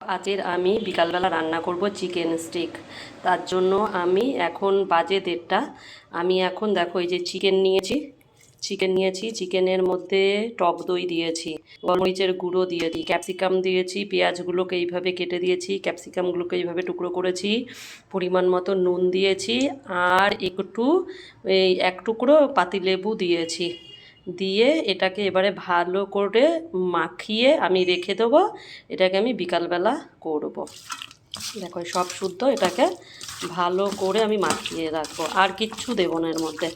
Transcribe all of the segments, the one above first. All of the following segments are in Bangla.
আজের আমি বিকালবেলা রান্না করব চিকেন স্টিক। তার জন্য আমি এখন বাজে দেড়টা। আমি এখন দেখো এই যে চিকেন নিয়েছি চিকেন নিয়েছি, চিকেনের মধ্যে টক দই দিয়েছি, গোলমরিচের গুঁড়ো দিয়েছি, ক্যাপসিকাম দিয়েছি, পেঁয়াজগুলোকে এইভাবে কেটে দিয়েছি, ক্যাপসিকামগুলোকে এইভাবে টুকরো করেছি, পরিমাণ মতো নুন দিয়েছি, আর একটু, এই এক টুকরো পাতিলেবু দিয়েছি। দিয়ে এটাকে এবারে ভালো করে মাখিয়ে আমি রেখে দেবো। এটাকে আমি বিকালবেলা করব। দেখো সব শুদ্ধ এটাকে ভালো করে আমি মাখিয়ে রাখব। আর কিচ্ছু দেবো না এর মধ্যে।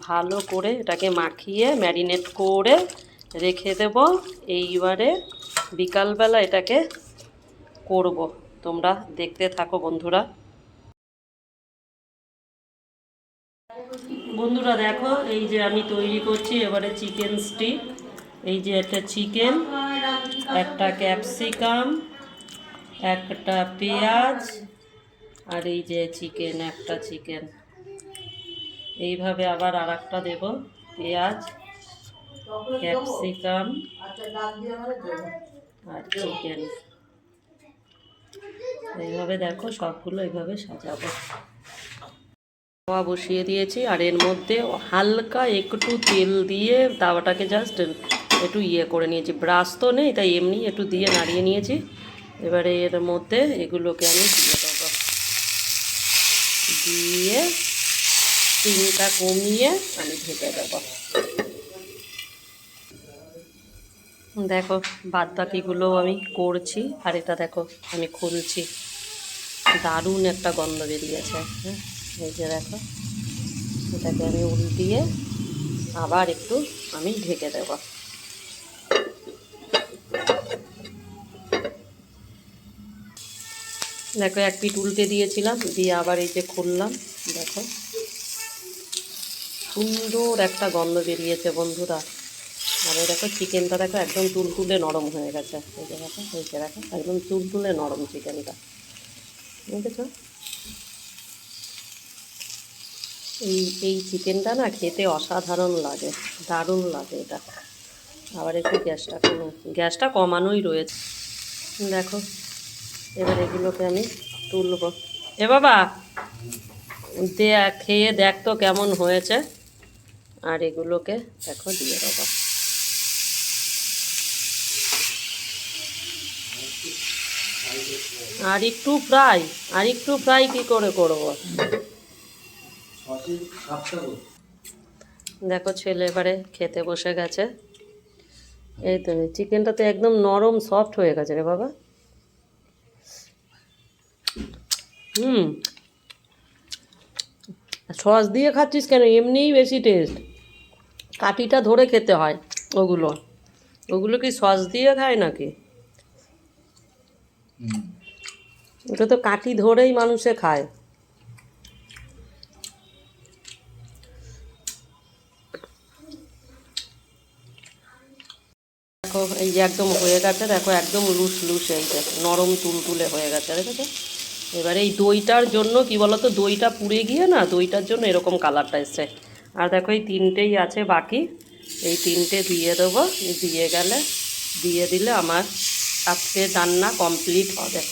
ভালো করে এটাকে মাখিয়ে ম্যারিনেট করে রেখে দেব। এইবারে বিকালবেলা এটাকে করব। তোমরা দেখতে থাকো বন্ধুরা। বন্ধুরা দেখো, এই যে আমি তৈরি করছি, এবারে চিকেন স্টিক এই যে একটা চিকেন একটা ক্যাপসিকাম একটা পেঁয়াজ, আর এই যে চিকেন একটা চিকেন এইভাবে আবার আর একটা দেবো, পেঁয়াজ ক্যাপসিকাম আর চিকেন এইভাবে দেখো, সবগুলো এইভাবে সাজাবো। তাওয়া বসিয়ে দিয়েছি আর এর মধ্যে হালকা একটু তেল দিয়ে তাওয়াটাকে জাস্ট একটু ইয়ে করে নিয়েছি। ব্রাশ তো নেই, তাই এমনি একটু দিয়ে নাড়িয়ে নিয়েছি। এবারে এর মধ্যে এগুলোকে আমি দিয়ে দেবো। দিয়ে চিনিটা কমিয়ে আমি ঢেকে দেবো। দেখো বাদ বাকিগুলো আমি করছি আর এটা দেখো, আমি খুলছি। দারুণ একটা গন্ধ বেরিয়েছে হ্যাঁ। এই যে দেখো, এটাকে আমি উল্টিয়ে আবার একটু আমি ঢেকে দেব। দেখো, এক পিট উল্টে দিয়েছিলাম, দিয়ে আবার এই যে খুললাম, দেখো। সুন্দর একটা গন্ধ বেরিয়েছে বন্ধুরা। আর দেখো, চিকেনটা দেখো একদম তুলতুলে নরম হয়ে গেছে। এই যে দেখো, এই যে দেখো, একদম তুলতুলে নরম চিকেনটা। বুঝেছ? এই এই চিকেনটা না খেতে অসাধারণ লাগে, দারুণ লাগে এটা। আবার একটু গ্যাসটা গ্যাসটা কমানোই রয়েছে। দেখো, এবার এগুলোকে আমি তুলব। এ বাবা দে খেয়ে দেখ তো কেমন হয়েছে। আর এগুলোকে দেখো, দিয়ে দেবো। আর একটু ফ্রাই আর একটু ফ্রাই কি করে করব? দেখো ছেলে এবারে খেতে বসে গেছে। এই তো চিকেনটা তো একদম নরম সফট হয়ে গেছে রে বাবা। হুম। সস দিয়ে খাচ্ছিস কেন? এমনিই বেশি টেস্ট কাঠিটা ধরে খেতে হয় ওগুলো। ওগুলো কি সস দিয়ে খায় নাকি? ওটা তো কাঠি ধরেই মানুষে খায়। দেখো, এই যে একদম হয়ে গেছে, দেখো একদম লুস লুস এই নরম তুলতুলে হয়ে গেছে, দেখেছ? এবারে এই দইটার জন্য কি বলতো, দইটা পুড়ে গিয়ে না, দইটার জন্য এরকম কালারটা এসছে। আর দেখো, এই তিনটেই আছে বাকি। এই তিনটে দিয়ে দেবো, দিয়ে গেলে, দিয়ে দিলে আমার আজকে রান্না কমপ্লিট হবে।